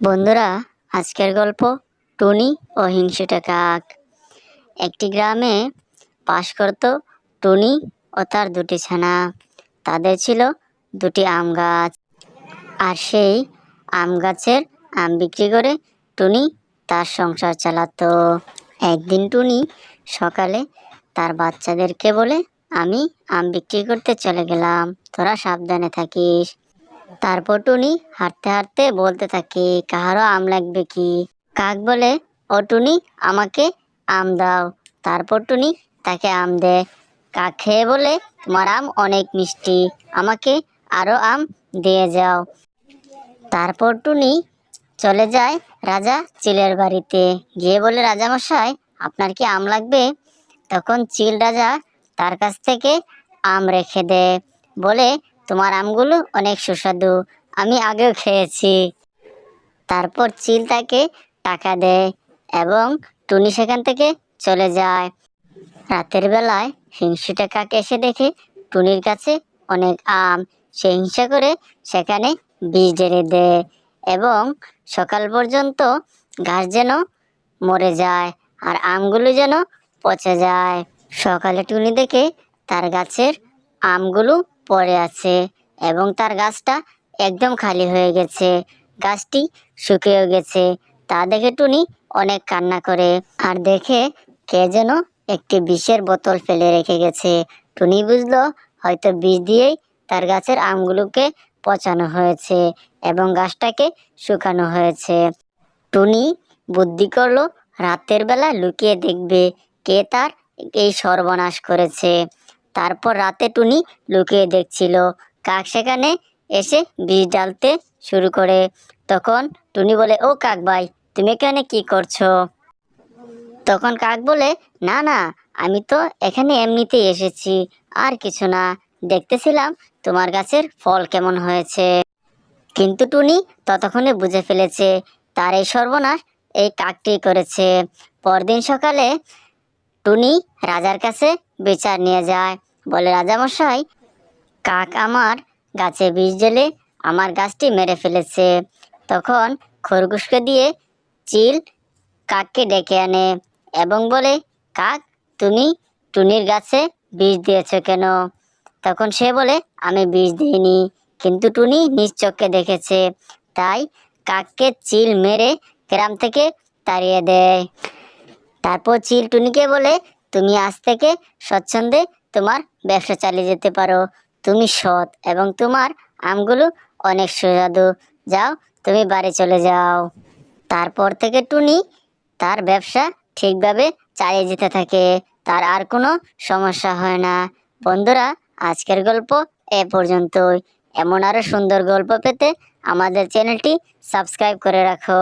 বন্ধুরা, আজকের গল্প টুনি ও হিংসুটে কাক। একটি গ্রামে বাস করত টুনি ও তার দুটি ছানা। তাদের ছিল দুটি আম গাছ। আর সেই আম গাছের আম বিক্রি করে টুনি তার সংসার চালাতো। একদিন টুনি সকালে তার বাচ্চাদেরকে বলে, আমি আম বিক্রি করতে চলে গেলাম, তোরা সাবধানে থাকিস। তারপর টুনি হাঁটতে হাঁটতে বলতে থাকে কাহারও আম লাগবে কি? কাক বলে, ও টুনি, আমাকে আম দাও। তারপর টুনি তাকে আম দেয় কাক খেয়ে বলে, তোমার আম অনেক মিষ্টি, আমাকে আরও আম দিয়ে যাও। তারপর টুনি চলে যায় রাজা চিলের বাড়িতে। গিয়ে বলে, রাজামশাই, আপনার কি আম লাগবে? তখন চিল রাজা তার কাছ থেকে আম রেখে দেয় বলে তোমার আমগুলো অনেক সুস্বাদু। আমি আগেও খেয়েছি। তারপর চিল তাকে টাকা দেয় এবং টুনি সেখান থেকে চলে যায়। রাতের বেলায় হিংসুটে কাক এসে দেখে টুনির কাছে অনেক আম, সে হিংসা করে সেখানে বীজ ঢেলে দেয় এবং সকাল পর্যন্ত গাছ যেন মরে যায় আর আমগুলো যেন পচে যায়। সকালে টুনি দেখে তার গাছের আমগুলো পড়ে আছে এবং তার গাছটা একদম খালি হয়ে গেছে। গাছটি শুকিয়ে গেছে। তা দেখে টুনি অনেক কান্না করে। আর দেখে কে যেন একটি বিষের বোতল ফেলে রেখে গেছে। টুনি বুঝলো হয়তো বিষ দিয়েই তার গাছের আমগুলোকে পচানো হয়েছে এবং গাছটাকে শুকানো হয়েছে। টুনি বুদ্ধি করল, রাতের বেলা লুকিয়ে দেখবে কে তার এই সর্বনাশ করেছে। তারপর রাতে টুনি লুকিয়ে দেখছিল। কাক সেখানে এসে বীজ ডালতে শুরু করে। তখন টুনি বলে, ও কাক ভাই, তুমি এখানে কি করছ? তখন কাক বলে, না না, আমি তো এখানে এমনিতেই এসেছি, আর কিছু না। দেখতেছিলাম তোমার গাছের ফল কেমন হয়েছে। কিন্তু টুনি ততক্ষণে বুঝে ফেলেছে, তার এই সর্বনাশ এই কাকটি করেছে। পরদিন সকালে টুনি রাজার কাছে বিচার নিয়ে যায়। বলে রাজামশাই, কাক আমার গাছে বিষ ঢেলে আমার গাছটি মেরে ফেলেছে। তখন খরগোশকে দিয়ে চিল কাককে ডেকে আনে এবং বলে, কাক, তুমি টুনির গাছে বিষ দিয়েছ কেন? তখন সে বলে, আমি বিষ দিইনি, কিন্তু টুনি নিজ চোখে দেখেছে, তাই কাককে চিল মেরে গ্রাম থেকে তাড়িয়ে দেয়। তারপর চিল টুনিকে বলে, তুমি আজ থেকে স্বচ্ছন্দে তোমার ব্যবসা চালিয়ে যেতে পারো। তুমি সৎ এবং তোমার আমগুলো অনেক সুস্বাদু। যাও, তুমি বাড়ি চলে যাও। তারপর থেকে টুনি তার ব্যবসা ঠিকভাবে চালিয়ে যেতে থাকে। তার আর কোনো সমস্যা হয় না। বন্ধুরা, আজকের গল্প এ পর্যন্তই। এমন আরও সুন্দর গল্প পেতে আমাদের চ্যানেলটি সাবস্ক্রাইব করে রাখো।